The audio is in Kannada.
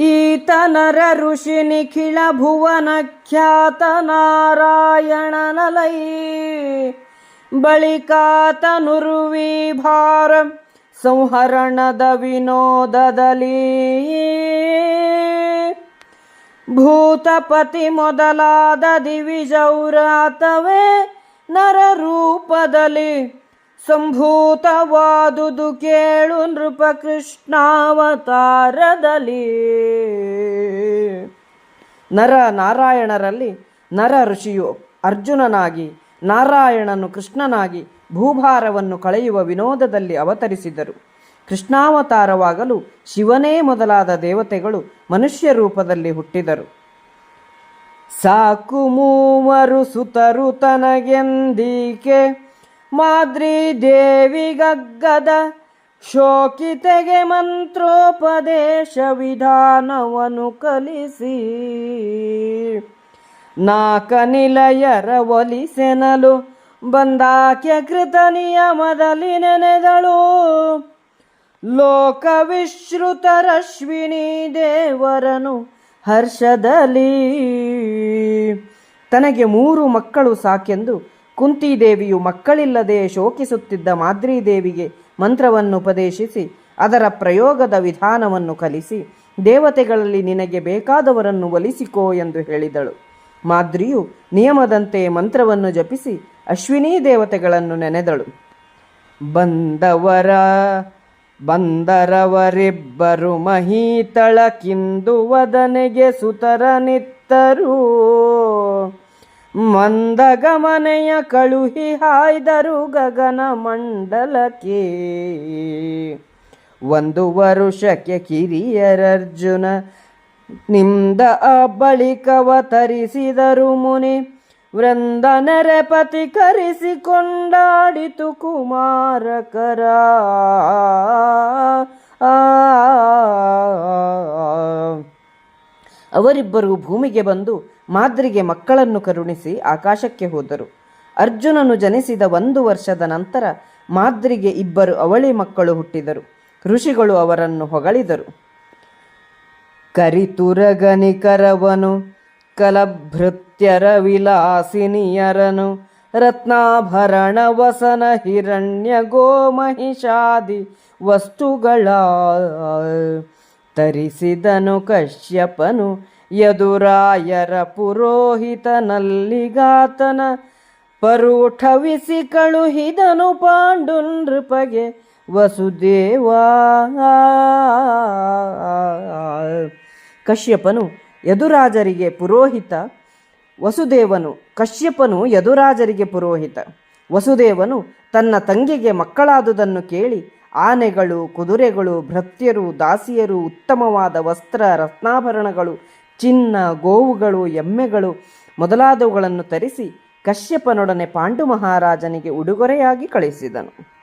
ಈತನರ ಋಷಿ ನಿಖಿಳ ಭುವನ ಖ್ಯಾತ ನಾರಾಯಣನಲೈ. ಬಳಿಕಾತನುರುವಿ ಭಾರ ಸಂಹರಣದ ವಿನೋದದಲ್ಲಿ. ಭೂತಪತಿ ಮೊದಲಾದ ದಿವಿಜೌರಾತವೇ ನರರೂಪದಲ್ಲಿ ಸಂಭೂತವಾದುದು ಕೇಳು ನೃಪ ಕೃಷ್ಣಾವತಾರದಲ್ಲಿ. ನರ ನಾರಾಯಣರಲ್ಲಿ ನರ ಋಷಿಯು ಅರ್ಜುನನಾಗಿ, ನಾರಾಯಣನು ಕೃಷ್ಣನಾಗಿ ಭೂಭಾರವನ್ನು ಕಳೆಯುವ ವಿನೋದದಲ್ಲಿ ಅವತರಿಸಿದರು. ಕೃಷ್ಣಾವತಾರವಾಗಲು ಶಿವನೇ ಮೊದಲಾದ ದೇವತೆಗಳು ಮನುಷ್ಯ ರೂಪದಲ್ಲಿ ಹುಟ್ಟಿದರು. ಸಾಕು ಮೂವರು ಸುತರು ತನಗೆಂದೀಕೆ ಮಾದ್ರಿ ದೇವಿಗಗ್ಗದ ಶೋಕಿತೆಗೆ ಮಂತ್ರೋಪದೇಶ ವಿಧಾನವನ್ನು ಕಲಿಸಿ. ನಾಕ ನಿಲಯರ ಒಲಿಸೆನಲು ಬಂದಾಕ್ಯ ಕೃತ ನಿಯಮದಲ್ಲಿ ನೆನೆದಳು. ಲೋಕವಿಶ್ರುತ ರಶ್ವಿನಿ ದೇವರನು ಹರ್ಷದಲ್ಲಿ. ತನಗೆ ಮೂರು ಮಕ್ಕಳು ಸಾಕೆಂದು ಕುಂತಿದೇವಿಯು ಮಕ್ಕಳಿಲ್ಲದೆ ಶೋಕಿಸುತ್ತಿದ್ದ ಮಾದ್ರೀದೇವಿಗೆ ಮಂತ್ರವನ್ನು ಉಪದೇಶಿಸಿ, ಅದರ ಪ್ರಯೋಗದ ವಿಧಾನವನ್ನು ಕಲಿಸಿ, ದೇವತೆಗಳಲ್ಲಿ ನಿನಗೆ ಬೇಕಾದವರನ್ನು ಒಲಿಸಿಕೋ ಎಂದು ಹೇಳಿದಳು. ಮಾದ್ರಿಯು ನಿಯಮದಂತೆ ಮಂತ್ರವನ್ನು ಜಪಿಸಿ ಅಶ್ವಿನಿ ದೇವತೆಗಳನ್ನು ನೆನೆದಳು. ಬಂದವರ, ಬಂದರವರಿಬ್ಬರು ಮಹೀತಳಕ್ಕಿಂದು ವದನೆಗೆ ಸುತರನಿತ್ತರು. ಮಂದಗಮನೆಯ ಕಳುಹಿ ಹಾಯ್ದರು ಗಗನ ಮಂಡಲಕ್ಕೆ. ಒಂದು ವರುಷಕ್ಕೆ ಕಿರಿಯರರ್ಜುನ ನಿಮ್ದ ಆ ಬಳಿಕವತರಿಸಿದರು ಮುನಿ. ವೃಂದ ನೆರೆಪತಿ ಕರೆಸಿಕೊಂಡಾಡಿತು ಕುಮಾರಕರ. ಅವರಿಬ್ಬರು ಭೂಮಿಗೆ ಬಂದು ಮಾದ್ರಿಗೆ ಮಕ್ಕಳನ್ನು ಕರುಣಿಸಿ ಆಕಾಶಕ್ಕೆ ಹೋದರು. ಅರ್ಜುನನು ಜನಿಸಿದ ಒಂದು ವರ್ಷದ ನಂತರ ಮಾದ್ರಿಗೆ ಇಬ್ಬರು ಅವಳಿ ಮಕ್ಕಳು ಹುಟ್ಟಿದರು. ಋಷಿಗಳು ಅವರನ್ನು ಹೊಗಳಿದರು. ಕರಿತುರಗನಿಕರವನು ಕಲಭೃತ್ಯರ ವಿಲಾಸಿನಿಯರನು ರತ್ನಾಭರಣ ವಸನ ಹಿರಣ್ಯ ಗೋಮಹಿಷಾದಿ ವಸ್ತುಗಳ ತರಿಸಿದನು ಕಶ್ಯಪನು, ಯದುರಾಯರ ಪುರೋಹಿತನಲ್ಲಿಗಾತನ ಪರೂಠವಿಸಿ ಕಳುಹಿದನು ಪಾಂಡು ನೃಪಗೆ, ವಸುದೇವಾ, ಕಶ್ಯಪನು ಯದುರಾಜರಿಗೆ ಪುರೋಹಿತ, ವಸುದೇವನು, ಕಶ್ಯಪನು ಯದುರಾಜರಿಗೆ ಪುರೋಹಿತ, ವಸುದೇವನು ತನ್ನ ತಂಗಿಗೆ ಮಕ್ಕಳಾದುದನ್ನು ಕೇಳಿ ಆನೆಗಳು, ಕುದುರೆಗಳು, ಭೃತ್ಯರು, ದಾಸಿಯರು, ಉತ್ತಮವಾದ ವಸ್ತ್ರ, ರತ್ನಾಭರಣಗಳು, ಚಿನ್ನ, ಗೋವುಗಳು, ಎಮ್ಮೆಗಳು ಮೊದಲಾದವುಗಳನ್ನು ತರಿಸಿ ಕಶ್ಯಪನೊಡನೆ ಪಾಂಡು ಮಹಾರಾಜನಿಗೆ ಉಡುಗೊರೆಯಾಗಿ ಕಳಿಸಿದನು